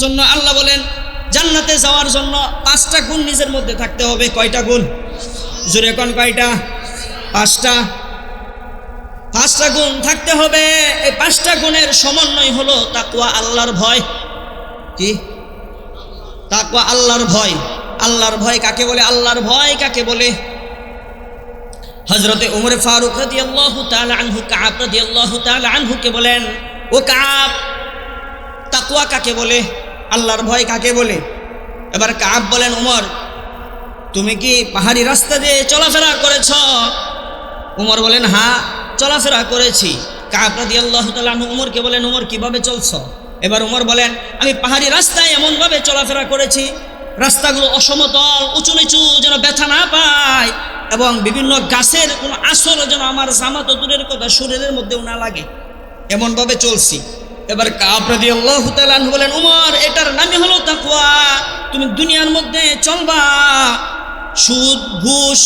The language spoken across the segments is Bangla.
জন্য আল্লাহ বলেন, জান্নাতে যাওয়ার জন্য পাঁচটা গুণ নিজের মধ্যে থাকতে হবে। কয়টা গুণ? জোরে কোন কয়টা? পাঁচটা। পাঁচটা গুণ থাকতে হবে। এই পাঁচটা গুণের সমন্বয় হলো তাকুয়া আল্লাহর ভয়। কি? তাকুয়া আল্লাহর ভয়। আল্লাহর ভয় কাকে বলে? আল্লাহর ভয় কাকে বলে? হজরতে উমরে ফারুক রাদিয়াল্লাহু তাআলা আনহু, কাব রাদিয়াল্লাহু তাআলা আনহুকে বলেন, ও কাব তাকুয়া কাকে বলে? আল্লাহর ভয় কাকে বলে? এবার কাব বলেন, উমর, তুমি কি পাহাড়ি রাস্তা দিয়ে চলাফেরা করেছ? উমর বলেন হ্যাঁ চলাফেরা করেছি। কাব রাদি আল্লাহ উমরকে বলেন, উমর, কীভাবে চলছ? এবার উমর বলেন, আমি পাহাড়ি রাস্তায় এমনভাবে চলাফেরা করেছি, রাস্তাগুলো অসমতল উঁচু নিচু যেন ব্যথা না পায় এবং বিভিন্ন গাছের কোনো আসর যেন আমার জামাত দূরের কথা শরীরের মধ্যেও না লাগে। এমনভাবে চলছি। এবার কাপরাদি আল্লাহ বলেন, উমর, এটার নামই হলো তাকুয়া তুমি দুনিয়ার মধ্যে চলবা। সুদ, ঘুষ,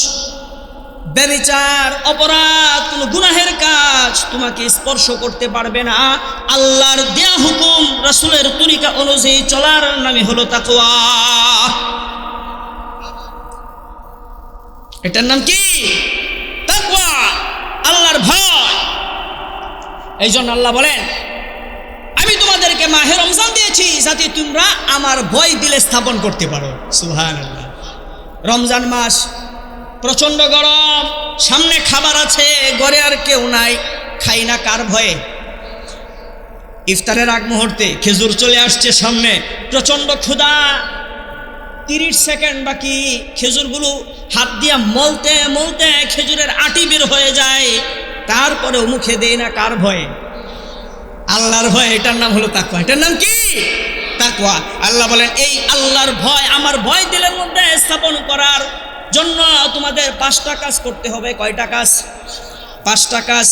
ব্যবিচার, অপরাধ, কোনো গুনাহের কাজ তোমাকে স্পর্শ করতে পারবে না। আল্লাহর দেয়া হুকুম, রাসূলের তরিকা অনুযায়ী চলার নামই হলো তাকুয়া এটার নাম কি? তাকুয়া আল্লাহর ভয়। এই জন্য আল্লাহ বলেন তোমাদেরকে মাহে রমজান দিয়েছি, যাতে তোমরা আমার ভয় দিলে স্থাপন করতে পারো। সুহান রমজান মাস প্রচণ্ড গরম, সামনে খাবার আছে, ঘরে আর কেউ নাই, খাই না কার ভয়ে? ইফতারের আগ মুহূর্তে খেজুর চলে আসছে সামনে, প্রচণ্ড ক্ষুধা। তিরিশ সেকেন্ড বাকি, খেজুরগুলো হাত দিয়া মলতে মলতে খেজুরের আটি বের হয়ে যায়, তারপরেও মুখে দেয় না কার ভয়ে? আল্লাহর ভয়, এটার নাম হলো তাকুয়া এটার নাম কি? তাকুয়া আল্লাহ বলেন, এই আল্লাহর ভয় আমার ভয় দিলের মধ্যে স্থাপন করার জন্য তোমাদের পাঁচটা কাজ করতে হবে। কয়টা কাজ? পাঁচটা কাজ।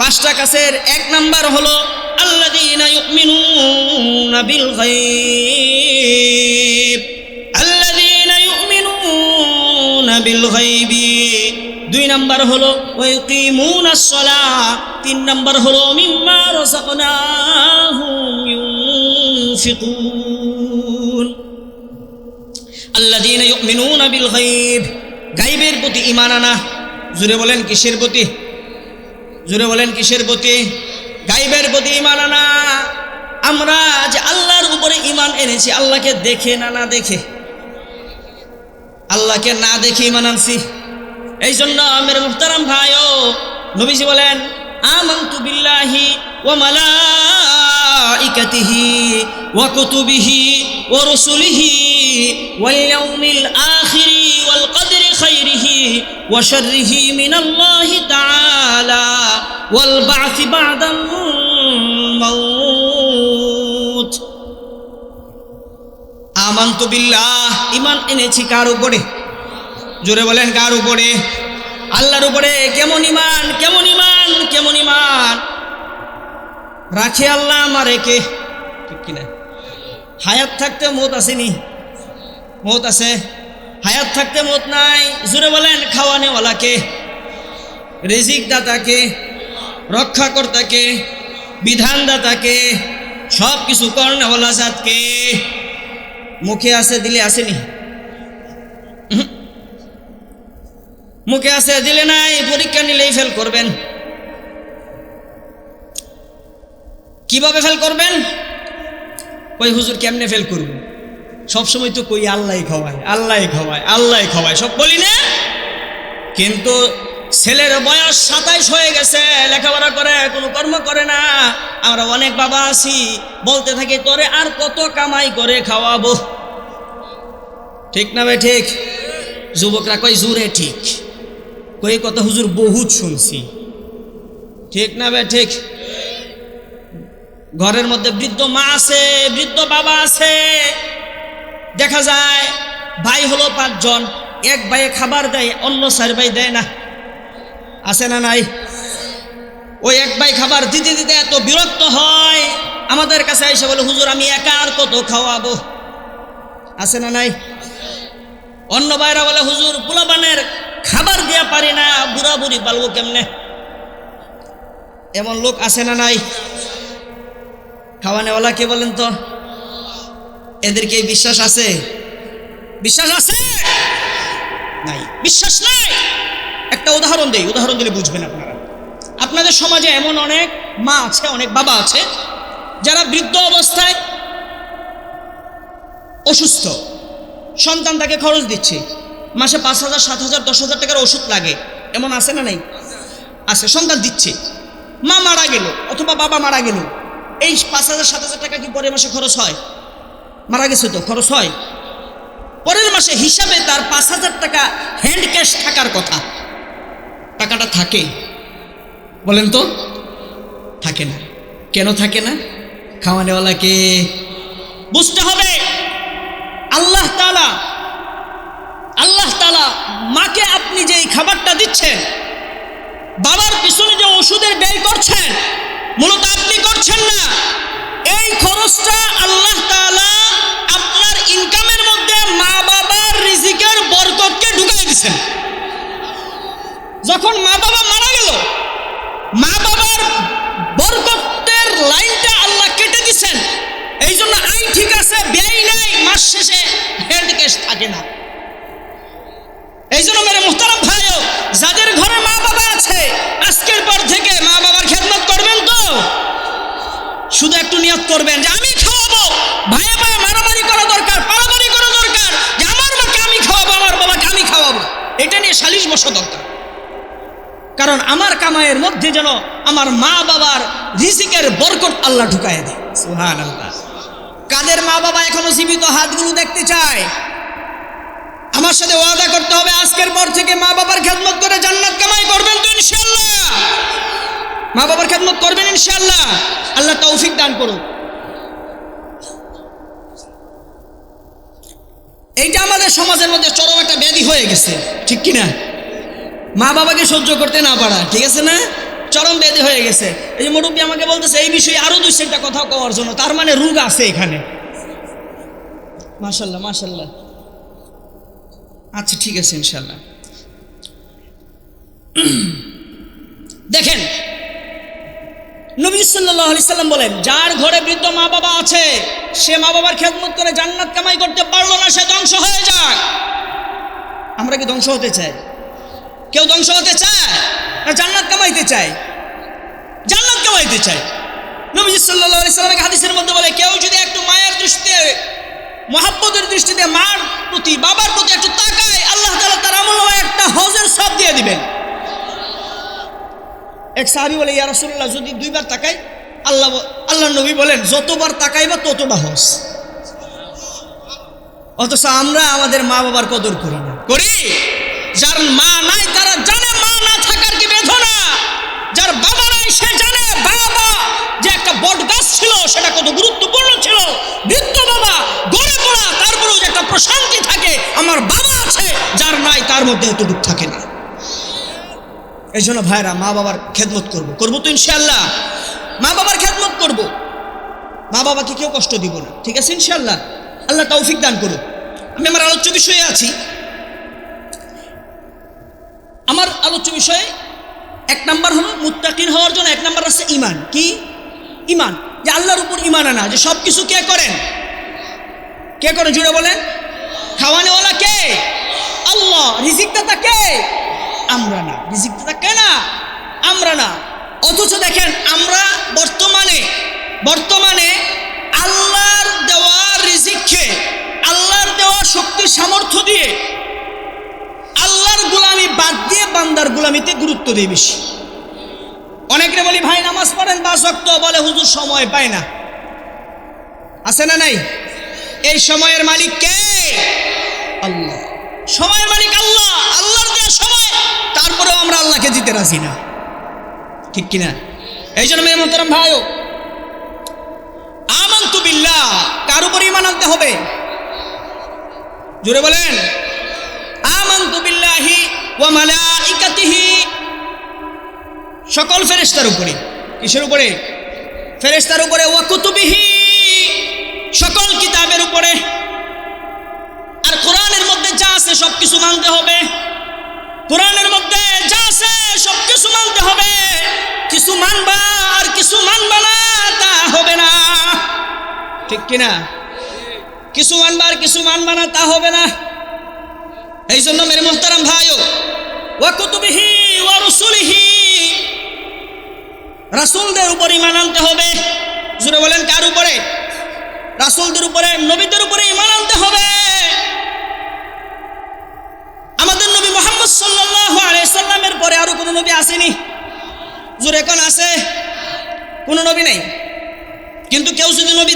পাঁচটা কাজের এক নাম্বার হলো, আল্লাযীনা ইউমিনুনা বিল বিল দুই নাম্বার হলো ওয়াকিমুনাস সালাহ তিন নম্বর হলো গায়বের প্রতি ঈমান আনা। বলেন, কিসের প্রতি? বলেন, কিসের প্রতি? গায়বের প্রতি ঈমান আনা। আমরা আল্লাহর উপরে ঈমান এনেছি, আল্লাহকে দেখে না না দেখে? আল্লাহকে না দেখে ঈমান আনছি? এই জন্য আমের মুহতারাম ভাইও নবীজি বলেন আমান্তু বিল্লাহি ওয়া মালাইকাতিহি ওয়া কুতুবিহি ওয়া রুসুলিহি ওয়াল ইয়াউমিল আখিরি ওয়াল কদরি খাইরিহি ওয়া শাররিহি মিনাল্লাহি তাআলা ওয়াল বা'থি বা'দাল মাউত। আমান্তু বিল্লাহ, ঈমান এনেছি কার উপরে? জোরে বলেন কার উপরে? আল্লাহর উপরে কেমন ইমান কেমন ইমান কেমন ইমান রাখে আল্লাহ আমার একে ঠিক কিনা? হায়াত থাকতে মত আসেনি। মত আছে। হায়াত থাকতে মত নাই। জোরে বলেন, খাওয়ানেওয়ালাকে রিজিক দাতাকে রক্ষাকর্তাকে, বিধানদাতাকে সব কিছু কর্ণওয়ালা জাতকে। মুখে আছে, দিলে আসেনি। মুখে আছে, দিলে নাই, পরীক্ষা নিলেই ফেল করবেন। কীভাবে ফেল করবেন? কই, হুজুর কেমনে ফেল করব? সবসময় তো কই আল্লাহ খাওয়ায় আল্লাহ খাওয়ায় আল্লাহ খাওয়ায়, সব বলি না? কিন্তু ছেলের বয়স সাতাইশ হয়ে গেছে, লেখাপড়া করে, কোনো কর্ম করে না। আমরা অনেক বাবা আছি, বলতে থাকি, তোরে আর কত কামাই করে খাওয়াবো? ঠিক না ভাই ঠিক? যুবকরা কয়, জুরে ঠিক। কই কথা হুজুর বহুত শুনছি। ঠিক না ভাই ঠিক? ঘরের মধ্যে বৃদ্ধ মা আছে, বৃদ্ধ বাবা আছে। দেখা যায়, ভাই হলো পাঁচজন, এক ভাইয়ে খাবার দেয়, অন্য চার ভাই দেয় না। আছে না নাই? ওই এক ভাই খাবার দিতে দিতে এত বিরক্ত হয়। আমাদের কাছে এসে বলে, হুজুর, আমি একা আর কত খাওয়াবো? আছে না নাই? অন্য ভাইরা বলে, হুজুর পোলাবানের খাবার দেওয়া পারি না বুড়া বুড়ি পালবো কেমনে? এমন লোক আছে না নাই? খাওয়ানেওয়ালা কে বলেন তো? এদেরকে বিশ্বাস আছে? বিশ্বাস আছে? নাই। বিশ্বাস নাই? একটা উদাহরণ দেই, উদাহরণ দিলে বুঝবেন আপনারা। আপনাদের সমাজে এমন অনেক মা আছে, অনেক বাবা আছে, যারা বৃদ্ধ অবস্থায় অসুস্থ। সন্তান তাকে খরচ দিচ্ছে। মাসে পাঁচ হাজার, সাত হাজার, দশ হাজার টাকার ওষুধ লাগে। এমন আছে না নাই? আছে, সন্তান দিচ্ছে। মা মারা গেল, অথবা বাবা মারা গেল। এই পাঁচ হাজার, সাত হাজার টাকা কি পরের মাসে খরচ হয়? মারা গেছে তো, খরচ হয়। পরের মাসে হিসাবে তার পাঁচ হাজার টাকা হ্যান্ড ক্যাশ থাকার কথা। টাকাটা থাকে। বলেন তো? থাকে না। কেন থাকে না? খাওয়ানেওয়ালাকে বুঝতে হবে। আল্লাহ তালা আল্লাহ তালা মাকে আপনি যে এই খাবারটা দিচ্ছেন, বাবার পিছনে যে ওষুধের ব্যয় করছেন, মূলত আপনি করছেন না। এই খরচটা আল্লাহ তাআলা আপনার ইনকামের মধ্যে মা বাবার রিজিকের বরকতকে ঢুকাই দিচ্ছেন যখন মা বাবা মারা গেল মা বাবার বরকতের লাইনটা আল্লাহ কেটে দিচ্ছেন এই জন্য আই ঠিক আছে, ব্যয় নাই, মাস শেষে হেড ক্যাশ থাকে না। শুধু একটু নিয়ত করবেন যে আমি খাওয়াবো। ভাইয়া ভাইয়া মারামারি করা দরকার, পারামারি করা দরকার। যে আমার মাকে আমি খাওয়াবো, আমার বাবাকে আমি খাওয়াবো। এটা নিয়ে সালিশ বসা দরকার। কারণ আমার কামাইয়ের মধ্যে যেন আমার মা বাবার রিজিকের বরকত আল্লাহ ঢুকায় দেয়। কাদের মা বাবা এখনও জীবিত, হাতগুলো দেখতে চায়? আমার সাথে ওয়াদা করতে হবে, আজকের পর থেকে মা বাবার খেদমত করে জান্নাত কামাই করবেন তো ইনশাল্লাহ মা বাবার খেদমত করবেন ইনশাল্লাহ আল্লাহ তৌফিক দান করুন এইটা আমাদের সমাজের মধ্যে চরম একটা ব্যাধি হয়ে গেছে, ঠিক কি না মা বাবাকে সহ্য করতে না পারা, ঠিক আছে না? চরম ব্যাধি হয়ে গেছে। এই যে মুরব্বী আমাকে বলতেছে, এই বিষয়ে আরও দুই চারটা কথা কওয়ার জন্য, তার মানে রোগ আছে এখানে। মাশাল্লাহ মাশাল্লাহ আচ্ছা ঠিক আছে ইনশাল্লাহ দেখেন নবী সাল্লাহ সাল্লাম বলেন, যার ঘরে বৃদ্ধ মা বাবা আছে, সে মা বাবার খেদমত করে জান্নাত কামাই করতে পারল না, সে ধ্বংস হয়ে যাক। আমরা কি ধ্বংস হতে চাই? কেউ ধ্বংস হতে চায়? না, জান্নাত কামাইতে চায়? জান্নাত কামাইতে চায়। নবী সাল্লাহ আলি হাদিসের মধ্যে বলে, কেউ যদি একটু মায়ের দৃষ্টিতে, মহাব্বতের দৃষ্টিতে মার প্রতি, বাবার প্রতি একটু তাকায়, আল্লাহ তালা তার আমল একটা হজের সব দিয়ে দিবেন। এক সাহাবি বলে ইয়া রাসূলুল্লাহ যদি দুইবার তাকাই আল্লাহ আল্লাহ নবী বলেন যতবার তাকাইবা ততটা হজ অথচ আমরা আমাদের মা বাবার কদর করি না। করি? যার মা নাই তারা জানে মা না থাকার কি বেদনা। যার বাবা নাই সে জানে বাবা যে একটা বট গাছ ছিল সেটা কত গুরুত্বপূর্ণ ছিল। বৃদ্ধ বাবা গড়ে পড়া তারপরেও যে একটা প্রশান্তি থাকে আমার বাবা আছে যার নাই তার মধ্যে এতটুকু থাকে না। এই জন্য ভাইরা মা বাবার খেদমত করব। করব তো ইনশাল্লাহ মা বাবার খেদমত করব। মা বাবাকে কেউ কষ্ট দিব না। ঠিক আছে ইনশাল্লাহ আল্লাহ তৌফিক দান করুক। আমি আমার আলোচ্য বিষয়ে আছি। আমার আলোচ্য বিষয়ে এক নাম্বার হলো মুত্তাকিন হওয়ার জন্য এক নাম্বার আছে ইমান কি? ইমান যে আল্লাহর উপর ইমান আনা। যে সব কিছু কে করেন? কে করেন জুড়ে বলেন। খাওয়ানেওয়ালা কে? আল্লাহ। রিজিকদাতা কে? আমরা না। রিজিকদাতা কে না। আমরা না। অথচ দেখেন, আমরা বর্তমানে বর্তমানে আল্লাহর দেওয়া রিজিককে, আল্লাহর দেওয়া শক্তি সামর্থ্য দিয়ে আল্লাহর গুলামি বাদ দিয়ে বান্দার গুলামিতে গুরুত্ব দেয় বেশি। অনেকে বলি, ভাই, নামাজ পড়েন বা শক্ত বলে, হুজুর, সময় পায় না। আছে না নাই? এই সময়ের মালিক কে? আল্লাহ। সময়ের মালিক আল্লাহ। আল্লাহর দেওয়া সময় তারপরেও আমরা আল্লাহকে দিতে রাজি না। ঠিক কিনা? এই জন্য মেয়ে মোহতারাম ভাইও, আমান্তু বিল্লাহ, কার উপর ইমান আনতে হবে? জোরে বলেন বিল্লাহি ওয়া মালাইকাতিহি। সকল ফেরেশতার উপরে। কিসের উপরে? ফেরেশতার উপরে, ওয়া কুতুবিহি। সকল কিতাবের উপরে। আর কোরআনের মধ্যে যা আছে সব কিছু মানতে হবে। কোরআনের মধ্যে আছে সব কিছু মানতে হবে। কিছু মানবা আর কিছু মানবা না, তা হবে না। ঠিক কিনা? কিছু মানবার কিছু মানবা না, তা হবে না। এই জন্য মেরে মোহতারাম ভাইও, ওয়া কুতুবিহি ওয়া রুসুলিহি, রাসূলদের উপর ঈমান আনতে হবে। জুড়ে বলেন কার উপরে? রাসূলদের উপরে, নবীদের কোনো নবী নেই। কিন্তু কেউ যদি নবী